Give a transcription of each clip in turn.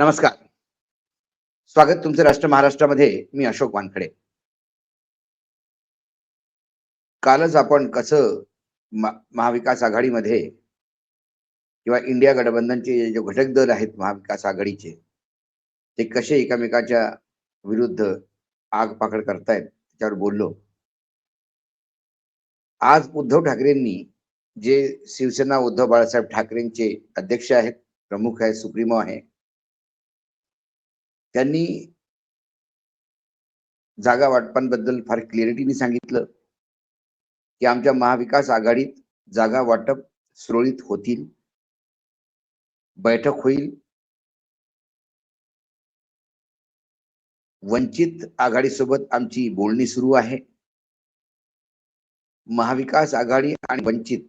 नमस्कार. स्वागत तुमचं राष्ट्र महाराष्ट्रामध्ये मी अशोक वानखडे. कालच आपण कसं महाविकास आघाडीमध्ये किंवा इंडिया गठबंधनचे जे घटक दल आहेत महाविकास आघाडीचे ते कसे एकमेकाच्या विरुद्ध आग पाकड करतायत त्याच्यावर बोललो. आज उद्धव ठाकरेंनी जे शिवसेना उद्धव बाळासाहेब ठाकरेंचे अध्यक्ष आहेत प्रमुख आहे सुप्रीमो आहे त्यांनी जागा वाटपांबद्दल फार क्लिअरिटीने सांगितलं की आमच्या महाविकास आघाडीत जागा वाटप सुरळीत होतील बैठक होईल. वंचित आघाडीसोबत आमची बोलणी सुरू आहे. महाविकास आघाडी आणि वंचित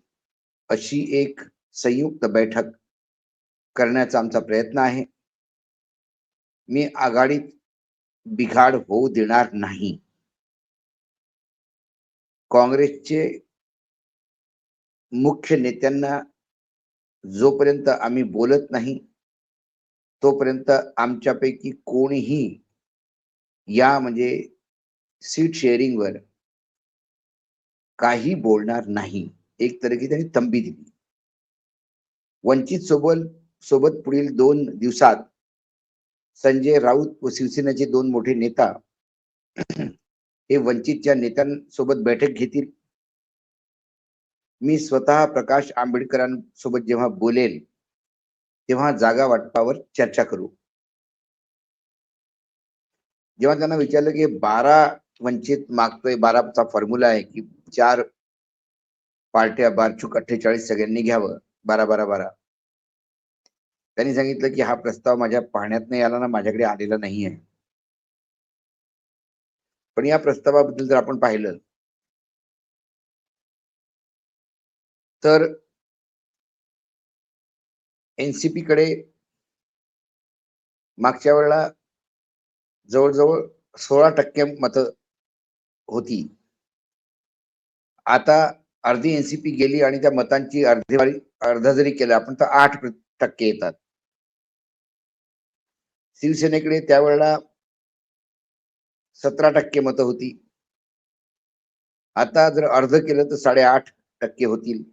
अशी एक संयुक्त बैठक करण्याचा आमचा प्रयत्न आहे. मी आघाडीत बिघाड होऊ देणार नाही. काँग्रेसचे मुख्य नेत्यांना जोपर्यंत आम्ही बोलत नाही तोपर्यंत आमच्यापैकी कोणीही या म्हणजे सीट शेअरिंगवर काही बोलणार नाही. एक तरीके त्यांनी तंबी दिली. वंचित सोबत सोबत पुढील दोन दिवसात संजय राऊत व शिवसेनेचे दोन मोठे नेता हे वंचितच्या नेत्यांसोबत बैठक घेतील. मी स्वतः प्रकाश आंबेडकरांसोबत जेव्हा बोलेल तेव्हा जागा वाटपावर चर्चा करू. जेव्हा त्यांना विचारलं की बारा वंचित मागतोय बाराचा फॉर्म्युला आहे की चार पार्ट्या बारचूक अठ्ठेचाळीस सगळ्यांनी घ्यावं बारा बारा बारा. त्यांनी सांगितलं की हा प्रस्ताव माझ्या पाहण्यात नाही आला ना माझ्याकडे आलेला नाही आहे पण या प्रस्तावाबद्दल जर आपण पाहिलं तर एनसीपी कडे मागच्या वेळेला जवळजवळ सोळा टक्के मत होती. आता अर्धी एनसीपी गेली आणि त्या मतांची अर्धी अर्धा जरी केला आपण तर आठ टक्के येतात. शिवसेनेकडे त्यावेळेला सतरा टक्के मतं होती. आता जर अर्ध केलं तर साडेआठ टक्के होतील.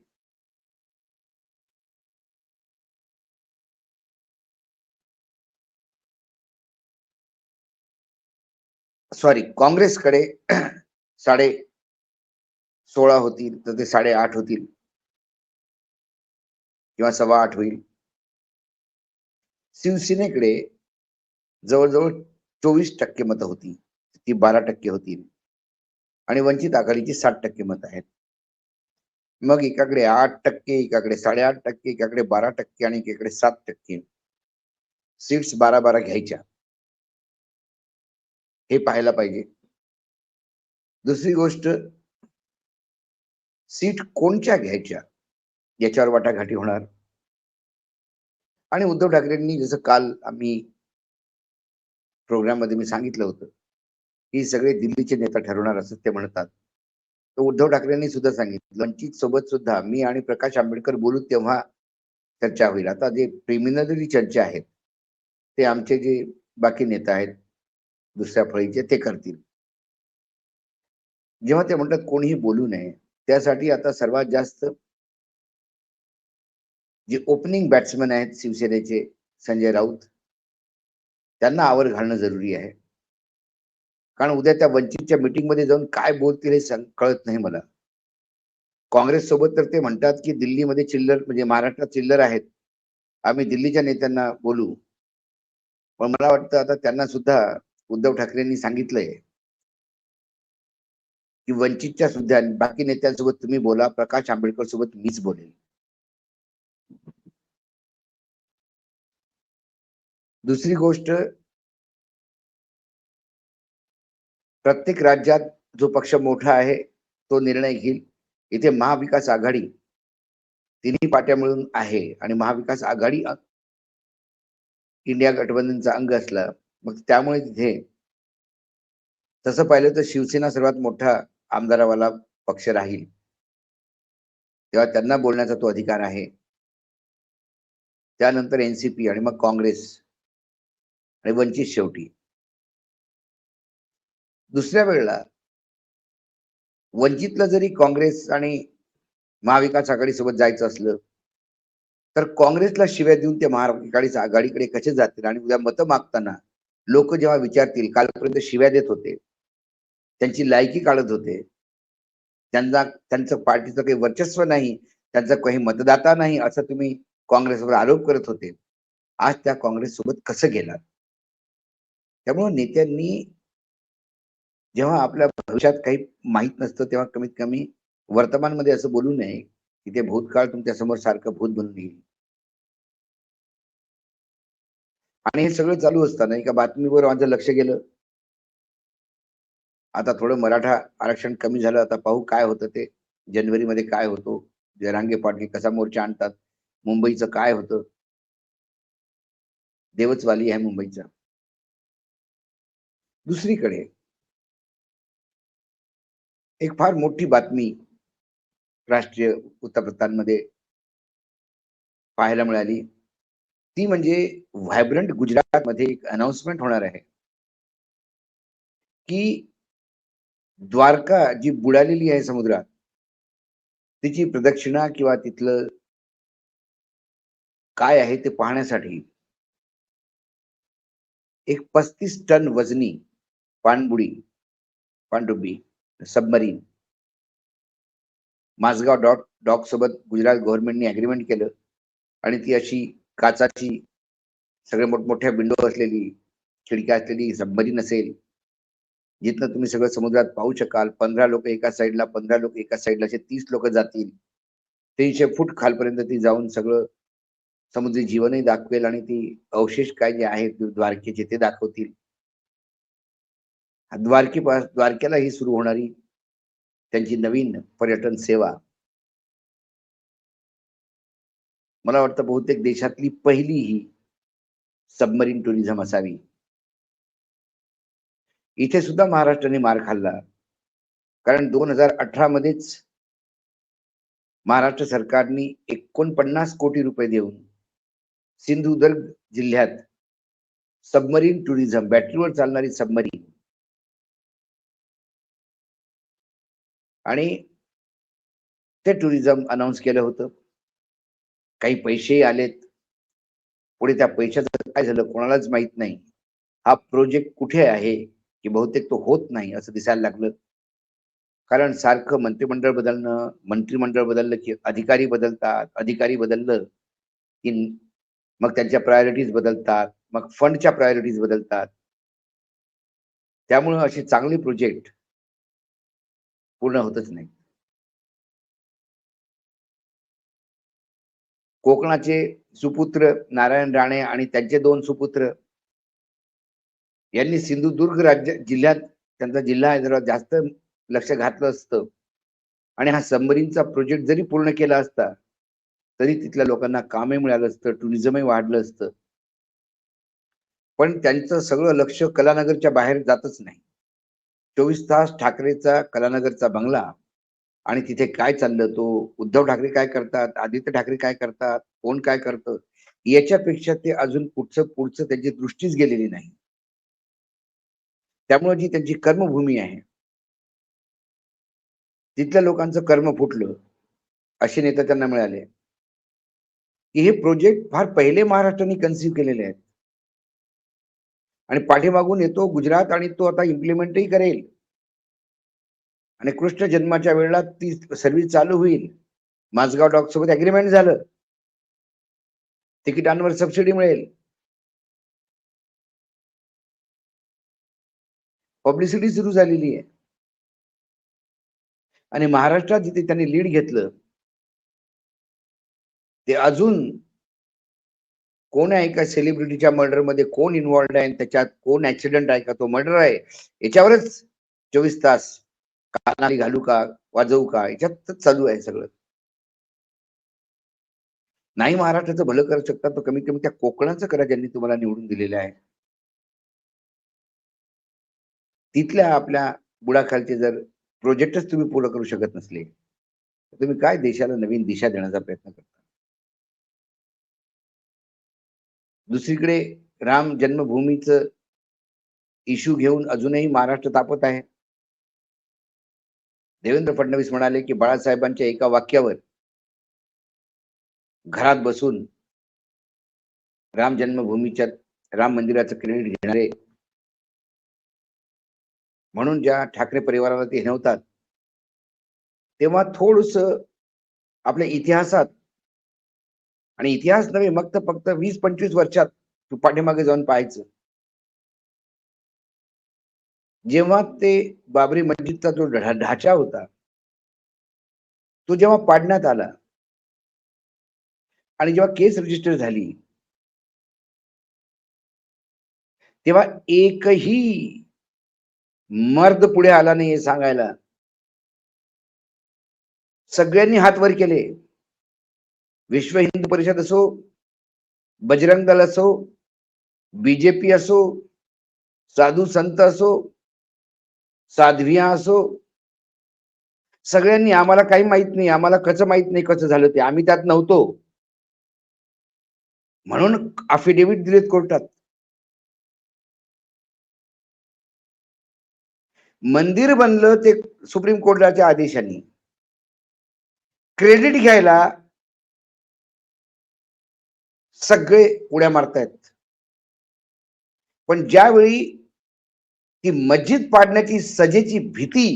सॉरी काँग्रेसकडे साडे सोळा होतील तर ते साडेआठ होतील. किंवा सव्वा आठ होईल. शिवसेनेकडे जवळजवळ चोवीस टक्के मतं होती. ती बारा टक्के होती. आणि वंचित आघाडीची साठ टक्के मत आहेत. मग एकाकडे आठ टक्के एकाकडे साडेआठ टक्के एकाकडे बारा टक्के आणि एकाकडे सात टक्के सीट्स बारा बारा घ्यायच्या. हे पाहायला पाहिजे. दुसरी गोष्ट सीट कोणच्या घ्यायच्या? याच्यावर वाटाघाटी होणार. आणि उद्धव ठाकरेंनी जसं काल आम्ही प्रोग्राममध्ये मी सांगितलं होतं की सगळे दिल्लीचे नेता ठरवणार असं ते म्हणतात. तर उद्धव ठाकरेंनी सुद्धा सांगितलं वंचित सोबत सुद्धा मी आणि प्रकाश आंबेडकर बोलू तेव्हा चर्चा होईल. आता जे प्रिमिनरी चर्चा आहेत ते आमचे जे बाकी नेता आहेत दुसऱ्या फळीचे ते करतील. जेव्हा ते म्हणतात कोणीही बोलू नये त्यासाठी आता सर्वात जास्त जे ओपनिंग बॅट्समन आहेत शिवसेनेचे संजय राऊत त्यांना आवर घालणं जरुरी आहे. कारण उद्या त्या वंचितच्या मीटिंगमध्ये जाऊन काय बोलतील हे कळत नाही मला. काँग्रेस सोबत तर ते म्हणतात की दिल्लीमध्ये चिल्लर म्हणजे महाराष्ट्रात चिल्लर आहेत. आम्ही दिल्लीच्या नेत्यांना बोलू. पण मला वाटतं आता त्यांना सुद्धा उद्धव ठाकरेंनी सांगितलंय की वंचितच्या सुद्धा बाकी नेत्यांसोबत तुम्ही बोला. प्रकाश आंबेडकर सोबत मीच बोलेल दुसरी गोष्ट प्रत्येक राज्यात जो पक्ष मोठा आहे तो निर्णय घेईल. इथे महाविकास आघाडी तिन्ही पाट्या मिळून आहे आणि महाविकास आघाडी इंडिया गठबंधनचा अंग असला मग त्यामुळे तिथे तसं पाहिलं तर शिवसेना सर्वात मोठा आमदारावाला पक्ष राहील. तेव्हा त्यांना बोलण्याचा तो अधिकार आहे. त्यानंतर एनसीपी आणि मग काँग्रेस. आणि वंचित शेवटी. दुसऱ्या वेळेला वंचितला जरी काँग्रेस आणि महाविकास आघाडीसोबत जायचं असलं तर काँग्रेसला शिव्या देऊन ते महाविकास आघाडीकडे कसे जातील? आणि उद्या मतं मागताना लोक जेव्हा विचारतील कालपर्यंत शिव्या देत होते त्यांची लायकी काढत होते त्यांना त्यांचं पार्टीचं काही वर्चस्व नाही त्यांचा काही मतदाता नाही असं तुम्ही काँग्रेसवर आरोप करत होते आज त्या काँग्रेस सोबत कसं गेलात? त्यामुळे नेत्यांनी जेव्हा आपल्या भविष्यात काही माहीत नसतं तेव्हा कमीत कमी वर्तमानमध्ये असं बोलू नये की ते भूतकाळ तुमच्यासमोर सारखं भूत बनून येईल. आणि हे सगळं चालू असताना एका बातमीवर माझं लक्ष गेलं. आता थोडं मराठा आरक्षण कमी झालं आता पाहू काय होतं ते. जानेवारीमध्ये काय होतो जरांगे पाटील कसा मोर्चा आणतात मुंबईचं काय होतं. देवचवाली आहे मुंबईचा. दुसरीकडे. एक फार मोठी बातमी राष्ट्रीय वृत्तपत्रांमध्ये पाहायला मिळाली. ती म्हणजे व्हायब्रंट गुजरात मध्ये एक अनाउन्समेंट होणार आहे. की द्वारका जी बुडालेली आहे समुद्रात तिची प्रदक्षिणा किंवा तिथलं काय आहे ते पाहण्यासाठी एक पस्तीस टन वजनी पाणबुडी पाणडुबी सबमरीन माझगाव डॉट डॉक सोबत गुजरात गव्हर्नमेंटने अग्रीमेंट केलं आणि ती अशी काचाची सगळे मोठमोठ्या विंडो असलेली खिडक्या असलेली सबमरीन असेल जिथनं तुम्ही सगळं समुद्रात पाहू शकाल. पंधरा लोक एका साईडला पंधरा लोक एका साईडला असे तीस लोक जातील. तीनशे फूट खालपर्यंत ती जाऊन सगळं समुद्री जीवनही दाखवेल आणि ती अवशेष काय जे आहेत द्वारकेचे ते दाखवतील. द्वारकी द्वारकेला ही सुरू होणारी त्यांची नवीन पर्यटन सेवा. मला वाटतं बहुतेक देशातली पहिली ही सबमरीन टुरिझम असावी. इथे सुद्धा महाराष्ट्राने मार खाल्ला. कारण दोन हजार अठरा मध्येच महाराष्ट्र सरकारने एकोणपन्नास कोटी रुपये देऊन सिंधुदुर्ग जिल्ह्यात सबमरीन टुरिझम बॅटरीवर चालणारी सबमरीन आणि ते टुरिझम अनाऊन्स केलं होतं. काही पैसेही आलेत. पुढे त्या पैशाचं काय झालं कोणालाच माहीत नाही. हा प्रोजेक्ट कुठे आहे? की बहुतेक तो होत नाही असं दिसायला लागलं. कारण सारखं मंत्रिमंडळ बदलणं मंत्रिमंडळ बदललं की अधिकारी बदलतात अधिकारी बदललं की मग त्यांच्या प्रायोरिटीज बदलतात मग फंडच्या प्रायोरिटीज बदलतात. त्यामुळं असे चांगले प्रोजेक्ट पूर्ण होतच नाही. कोकणाचे सुपुत्र नारायण राणे आणि त्यांचे दोन सुपुत्र यांनी सिंधुदुर्ग राज्य जिल्ह्यात त्यांचा जिल्हा आहे जरा जास्त लक्ष घातलं असतं. आणि हा सबमरीनचा प्रोजेक्ट जरी पूर्ण केला असता तरी तिथल्या लोकांना कामही मिळालं असतं टुरिझमही वाढलं असतं. पण त्यांचं सगळं लक्ष कलानगरच्या बाहेर जातच नाही. चोवीस तास ठाकरेचा कलानगरचा बंगला. आणि तिथे काय चाललं तो? उद्धव ठाकरे काय करतात? आदित्य ठाकरे काय करतात? कोण काय करतं? याच्यापेक्षा ते अजून पुढचं पुढचं त्यांची दृष्टीच गेलेली नाही. त्यामुळे जी त्यांची कर्मभूमी आहे तिथल्या लोकांचं कर्म फुटलं असे नेता त्यांना मिळाले. की हे प्रोजेक्ट फार पहिले महाराष्ट्राने कन्सिव्ह केलेले आहेत. आणि पाठीमागून येतो गुजरात आणि तो आता इम्प्लिमेंटही करेल. आणि कृष्ण जन्माच्या वेळेला ती सर्व्हिस चालू होईल. माझगाव डॉक सोबत अग्रीमेंट झालं. तिकिटांवर सबसिडी मिळेल. पब्लिसिटी सुरू झालेली आहे. आणि महाराष्ट्रात जिथे त्यांनी लीड घेतलं ते अजून कोण आहे का सेलिब्रिटीच्या मर्डरमध्ये? कोण इन्व्हॉल्ड आहे? त्याच्यात कोण ऍक्सिडेंट आहे का? तो मर्डर आहे. याच्यावरच चोवीस तास कानाली घालू का? वाजवू का? याच्यातच चालू आहे सगळं. नाही महाराष्ट्राचं भलं करू शकता तर कमीत कमी त्या कोकणाचं करा ज्यांनी तुम्हाला निवडून दिलेलं आहे. तिथल्या आपल्या बुडाखालचे जर प्रोजेक्टच तुम्ही पूर्ण करू शकत नसले तर तुम्ही काय देशाला नवीन दिशा देण्याचा प्रयत्न करता? दुसरीकडे राम जन्मभूमीचं इश्यू घेऊन अजूनही महाराष्ट्र तापत आहे. देवेंद्र फडणवीस म्हणाले की बाळासाहेबांच्या एका वाक्यावर घरात बसून राम जन्मभूमीच्या राम मंदिराचं क्रेडिट घेणारे म्हणून ज्या ठाकरे परिवाराला ते हिणवतात तेव्हा थोडस आपल्या इतिहासात आणि इतिहास नव्हे मग तर फक्त वीस पंचवीस वर्षात तू पाठीमागे जाऊन पाहायचं. जेव्हा ते बाबरी मस्जिदचा जो ढाचा होता तो जेव्हा पाडण्यात आला आणि जेव्हा केस रजिस्टर झाली तेव्हा एकही मर्द पुढे आला नाही सांगायला. सगळ्यांनी हात वर केले. विश्व हिंदू परिषद असो बजरंग दल असो बीजेपी असो साधू संत असो साध्विया असो सगळ्यांनी आम्हाला काही माहीत नाही आम्हाला कसं माहीत नाही कसं झालं ते. आम्ही त्यात नव्हतो. म्हणून अफिडेव्हिट दिलेत कोर्टात. मंदिर बनलं ते सुप्रीम कोर्टाच्या आदेशाने. क्रेडिट घ्यायला सगळे उड्या मारतायत. पण ज्यावेळी ती मस्जिद पाडण्याची सजेची भीती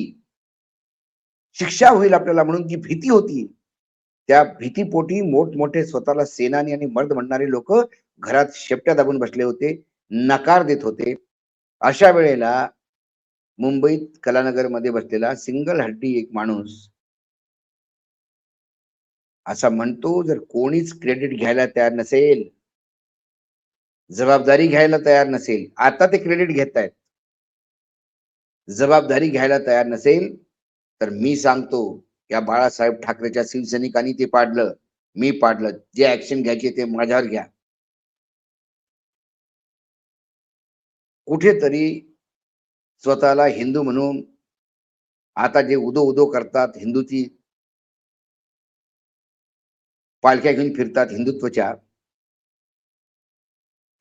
शिक्षा होईल आपल्याला म्हणून जी भीती होती त्या भीतीपोटी मोठमोठे स्वतःला सेनानी आणि मर्द म्हणणारे लोक घरात शेपट्या दाबून बसले होते नकार देत होते. अशा वेळेला मुंबईत कलानगरमध्ये बसलेला सिंगल हड्डी एक माणूस असा म्हणतो जर कोणीच क्रेडिट घ्यायला तयार नसेल जबाबदारी घ्यायला तयार नसेल आता ते क्रेडिट घेत आहेत जबाबदारी घ्यायला तयार नसेल तर मी सांगतो या बाळासाहेब ठाकरेच्या शिवसैनिकांनी ते पाडलं मी पाडलं जे ऍक्शन घ्यायचे ते माझ्यावर घ्या. कुठेतरी स्वतःला हिंदू म्हणून आता जे उदो उदो करतात हिंदूची पालख्या घेऊन फिरतात हिंदुत्वच्या.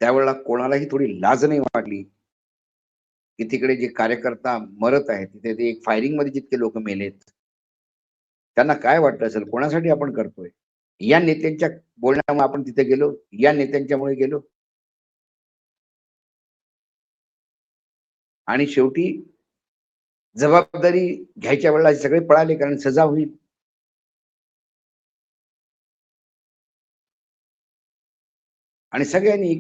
त्यावेळेला कोणालाही थोडी लाज नाही वाटली की तिकडे जे कार्यकर्ता मरत आहेत तिथे ते एक फायरिंगमध्ये जितके लोक मेलेत त्यांना काय वाटतं असेल? कोणासाठी आपण करतोय? या नेत्यांच्या बोलण्यामुळे आपण तिथे गेलो? या नेत्यांच्यामुळे गेलो? आणि शेवटी जबाबदारी घ्यायच्या वेळेला सगळे पळाले कारण सजा होईल. आणि सगळ्यांनी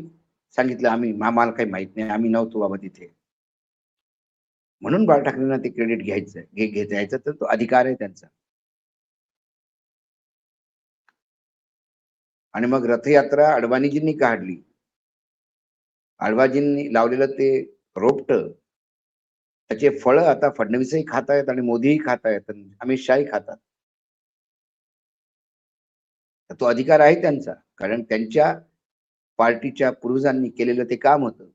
सांगितलं आम्ही आम्हाला काही माहीत नाही आम्ही नव्हतो बाबा तिथे. म्हणून बाळ ठाकरेंना ते क्रेडिट घ्यायचं घे घेत घ्यायचं तर तो अधिकार आहे त्यांचा. आणि मग रथयात्रा अडवाणीजींनी काढली. अडवाजींनी लावलेलं ते रोपट त्याचे फळ आता फडणवीसही खात आहेत आणि मोदीही खात आहेत आणि अमित शहाही खातात. तर तो अधिकार आहे त्यांचा कारण त्यांच्या पार्टीच्या पूर्वजांनी केलेलं ते काम होतं.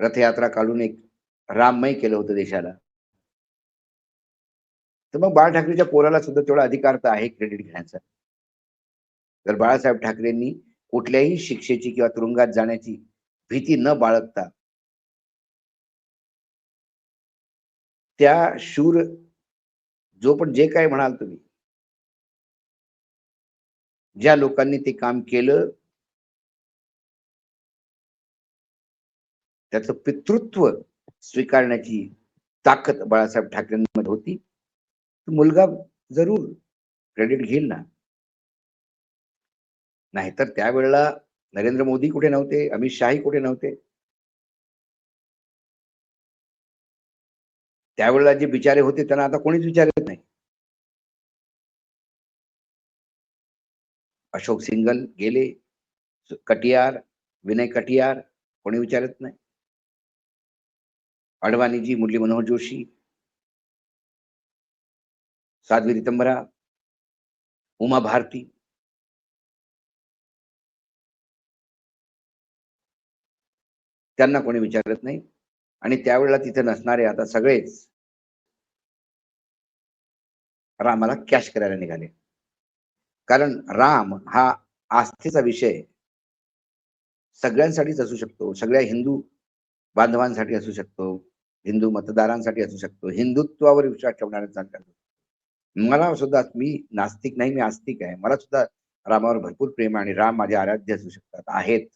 रथयात्रा काढून एक राममय केलं होतं देशाला. तर मग बाळ ठाकरेच्या पोराला सुद्धा तेवढा अधिकार तर आहे क्रेडिट घेण्याचा. तर बाळासाहेब ठाकरेंनी कुठल्याही शिक्षेची किंवा तुरुंगात जाण्याची भीती न बाळगता त्या शूर जो पण जे काय म्हणाल तुम्ही ज्या लोकांनी ते काम केलं त्याचं पितृत्व स्वीकारण्याची ताकद बाळासाहेब ठाकरेंमध्ये होती. मुलगा जरूर क्रेडिट घेईल ना? नाहीतर त्यावेळेला नरेंद्र मोदी कुठे नव्हते? अमित शाही कुठे नव्हते? त्यावेळेला जे बिचारे होते त्यांना आता कोणीच विचारत नाही. अशोक सिंगल गेले. कटियार विनय कटियार कोणी विचारत नाही. अडवाणीजी मुरली मनोहर जोशी साध्वी रितंबरा उमा भारती त्यांना कोणी विचारत नाही. आणि त्यावेळेला तिथे नसणारे आता सगळेच रामाला कॅश करायला निघाले. कारण राम हा आस्थेचा विषय सगळ्यांसाठीच असू शकतो सगळ्या हिंदू बांधवांसाठी असू शकतो हिंदू मतदारांसाठी असू शकतो. हिंदुत्वावर विश्वास ठेवणाऱ्यांसाठी मला सुद्धा मी नास्तिक नाही मी आस्तिक आहे. मला सुद्धा रामावर भरपूर प्रेम आणि राम माझे आराध्य असू शकतात आहेत.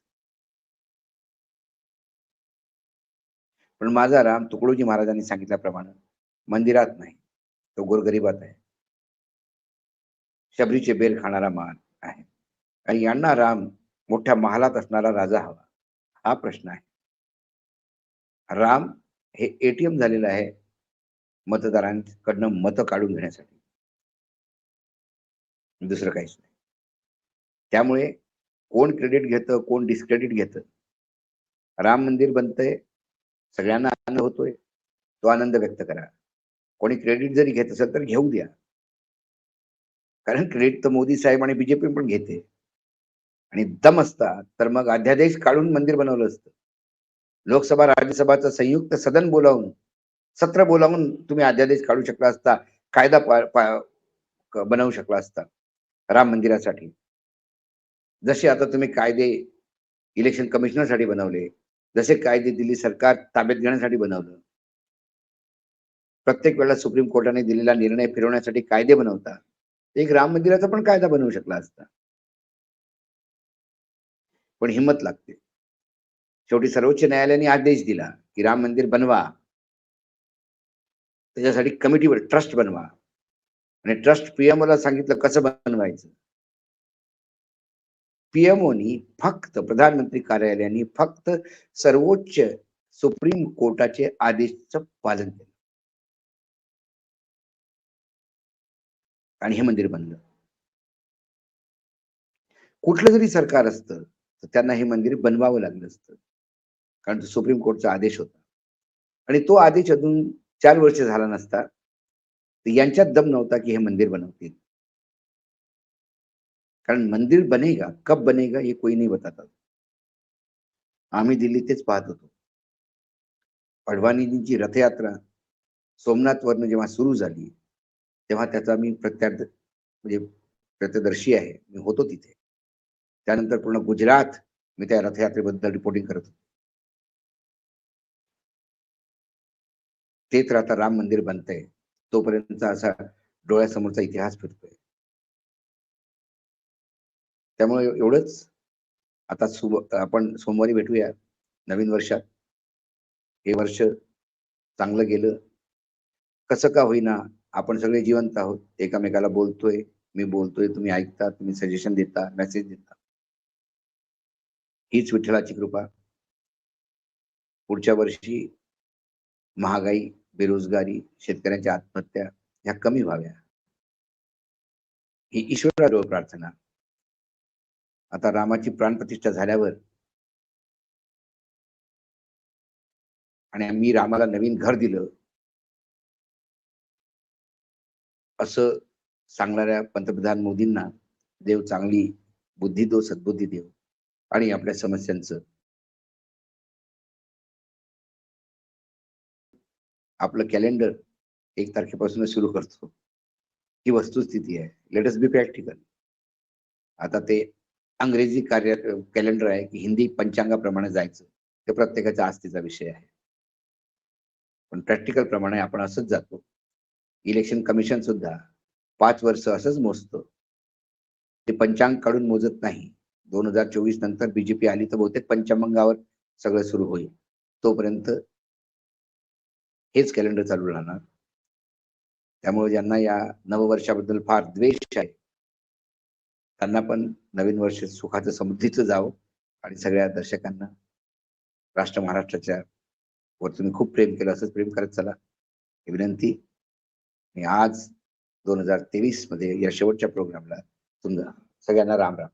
पण माझा राम तुकडोजी महाराजांनी सांगितल्याप्रमाणे मंदिरात नाही. तो गोरगरिबात आहे. शबरीचे बेर खाणारा मान आहे. आणि यांना राम मोठ्या महालात असणारा राजा हवा. हा प्रश्न आहे. राम हे एटीएम झालेलं आहे मतदारांकडनं मतं काढून घेण्यासाठी. दुसरं काहीच नाही. त्यामुळे कोण क्रेडिट घेतं कोण डिस्क्रेडिट घेतं? राम मंदिर बनतंय सगळ्यांना आनंद होतोय तो आनंद व्यक्त करा. कोणी क्रेडिट जरी घेत असेल तर घेऊ द्या. कारण क्रेडिट तर मोदी साहेब आणि बीजेपी पण घेते. आणि दम असता तर मग अध्यादेश काढून मंदिर बनवलं असतं. लोकसभा राज्यसभाचं संयुक्त सदन बोलावून सत्र बोलावून तुम्ही अध्यादेश काढू शकला असता कायदा बनवू शकला असता राम मंदिरासाठी. जसे आता तुम्ही कायदे इलेक्शन कमिशनरसाठी बनवले जसे कायदे दिल्ली सरकार ताब्यात घेण्यासाठी बनवलं. प्रत्येक वेळेला सुप्रीम कोर्टाने दिलेला निर्णय फिरवण्यासाठी कायदे बनवता एक राम मंदिराचा पण कायदा बनवू शकला असता. पण हिंमत लागते. शेवटी सर्वोच्च न्यायालयाने आदेश दिला की राम मंदिर बनवा. त्याच्यासाठी कमिटीवर ट्रस्ट बनवा. आणि ट्रस्ट पीएमओला सांगितलं कसं बनवायचं? पीएमओनी फक्त प्रधानमंत्री कार्यालयाने फक्त सर्वोच्च सुप्रीम कोर्टाचे आदेशचं पालन केलं. आणि हे मंदिर बनलं. कुठलं जरी सरकार असतं तर त्यांना हे मंदिर बनवावं लागलं असतं. कारण तो सुप्रीम कोर्टचा आदेश होता. आणि तो आदेश अजून चार वर्ष झाला नसता. तर यांच्यात दम नव्हता की हे मंदिर बनवतील. कारण मंदिर बनेगा कब बनेगा हे कोई नाही बताता आम्ही दिल्ली तेच पाहत होतो. अडवाणीजींची रथयात्रा सोमनाथ वरनं जेव्हा सुरू झाली तेव्हा त्याचा मी प्रत्यार्थ म्हणजे प्रत्यदर्शी आहे. मी होतो तिथे. त्यानंतर पूर्ण गुजरात मी त्या रथयात्रेबद्दल रिपोर्टिंग करत होतो. ते तर आता राम मंदिर बनतंय. तोपर्यंत असा डोळ्यासमोरचा इतिहास फिरतोय. त्यामुळे एवढंच. आता आपण सोमवारी भेटूया नवीन वर्षात. हे वर्ष चांगलं गेलं. कसं का होईना आपण सगळे जिवंत आहोत. एकामेकाला बोलतोय. मी बोलतोय तुम्ही ऐकता तुम्ही सजेशन देता मेसेज देता. हीच विठ्ठलाची कृपा. पुढच्या वर्षी महागाई बेरोजगारी शेतकऱ्यांच्या आत्महत्या ह्या कमी व्हाव्या. ही ईश्वराजवळ प्रार्थना. आता रामाची प्राणप्रतिष्ठा झाल्यावर आणि मी रामाला नवीन घर दिलं असं सांगणाऱ्या पंतप्रधान मोदींना देव चांगली बुद्धी देव सद्बुद्धी देव आणि आपल्या समस्यांचं आपलं कॅलेंडर एक तारखेपासून सुरू करतो. ही वस्तुस्थिती आहे. लेट अस बी प्रॅक्टिकल आता ते अंग्रेजी कार्य कॅलेंडर आहे की हिंदी पंचांगाप्रमाणे जायचं. ते प्रत्येकाच्या आस्थेचा विषय आहे. पण प्रॅक्टिकल प्रमाणे आपण असंच जातो. इलेक्शन कमिशन सुद्धा पाच वर्ष असंच मोजतं. ते पंचांग काढून मोजत नाही. दोन हजार चोवीस नंतर बीजेपी आली तर बहुतेक पंचांगावर सगळं सुरू होईल. तोपर्यंत हेच कॅलेंडर चालू राहणार. त्यामुळे ज्यांना या नववर्षाबद्दल फार द्वेष आहे त्यांना पण नवीन वर्ष सुखाचं समृद्धीचं जावं आणि सगळ्या दर्शकांना राष्ट्र महाराष्ट्राच्या वर तुम्ही खूप प्रेम केलं असंच प्रेम करत चला. ही विनंती आणि आज दोन हजार तेवीसमध्ये या शेवटच्या प्रोग्रामला तुमचा सगळ्यांना राम राम.